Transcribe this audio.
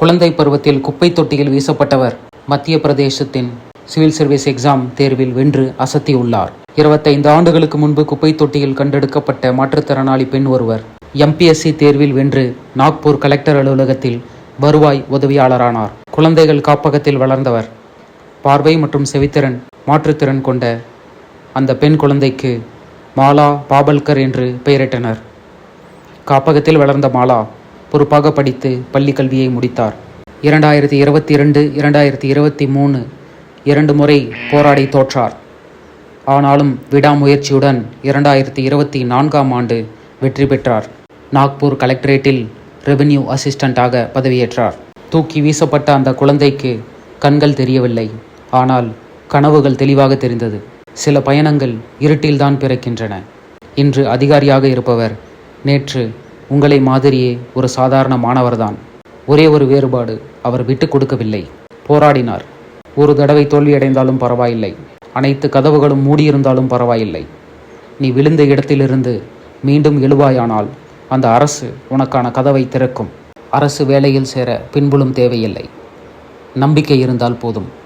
குழந்தை பருவத்தில் குப்பை தொட்டியில் வீசப்பட்டவர் மத்திய பிரதேசத்தின் சிவில் சர்வீஸ் எக்ஸாம் தேர்வில் வென்று அசத்தியுள்ளார். இருபத்தைந்து ஆண்டுகளுக்கு முன்பு குப்பை தொட்டியில் கண்டெடுக்கப்பட்ட மாற்றுத்திறனாளி பெண் ஒருவர் எம்பிஎஸ்சி தேர்வில் வென்று நாக்பூர் கலெக்டர் அலுவலகத்தில் வருவாய் உதவியாளரானார். குழந்தைகள் காப்பகத்தில் வளர்ந்தவர். பார்வை மற்றும் செவித்திறன் மாற்றுத்திறன் கொண்ட அந்த பெண் குழந்தைக்கு மாலா பாபல்கர் என்று பெயரிட்டனர். காப்பகத்தில் வளர்ந்த மாலா பொறுப்பாக படித்து பள்ளி கல்வியை முடித்தார். இரண்டாயிரத்தி இருபத்தி இரண்டு இரண்டாயிரத்தி இருபத்தி மூணு இரண்டு முறை போராடி தோற்றார். ஆனாலும் விடாமுயற்சியுடன் இரண்டாயிரத்தி இருபத்தி நான்காம் ஆண்டு வெற்றி பெற்றார். நாக்பூர் கலெக்டரேட்டில் ரெவென்யூ அசிஸ்டண்டாக பதவியேற்றார். தூக்கி வீசப்பட்ட அந்த குழந்தைக்கு கண்கள் தெரியவில்லை. ஆனால் கனவுகள் தெளிவாக தெரிந்தது. சில பயணங்கள் இருட்டில்தான் பிறக்கின்றன. இன்று அதிகாரியாக இருப்பவர் நேற்று உங்களை மாதிரியே ஒரு சாதாரண மாணவர்தான். ஒரே ஒரு வேறுபாடு அவர் விட்டு கொடுக்கவில்லை. போராடினார். ஒரு தடவை தோல்வியடைந்தாலும் பரவாயில்லை. அனைத்து கதவுகளும் மூடியிருந்தாலும் பரவாயில்லை. நீ விழுந்த இடத்திலிருந்து மீண்டும் எழுவாயானால் அந்த அரசு உனக்கான கதவை திறக்கும். அரசு வேலையில் சேர பின்புலும் தேவையில்லை. நம்பிக்கை இருந்தால் போதும்.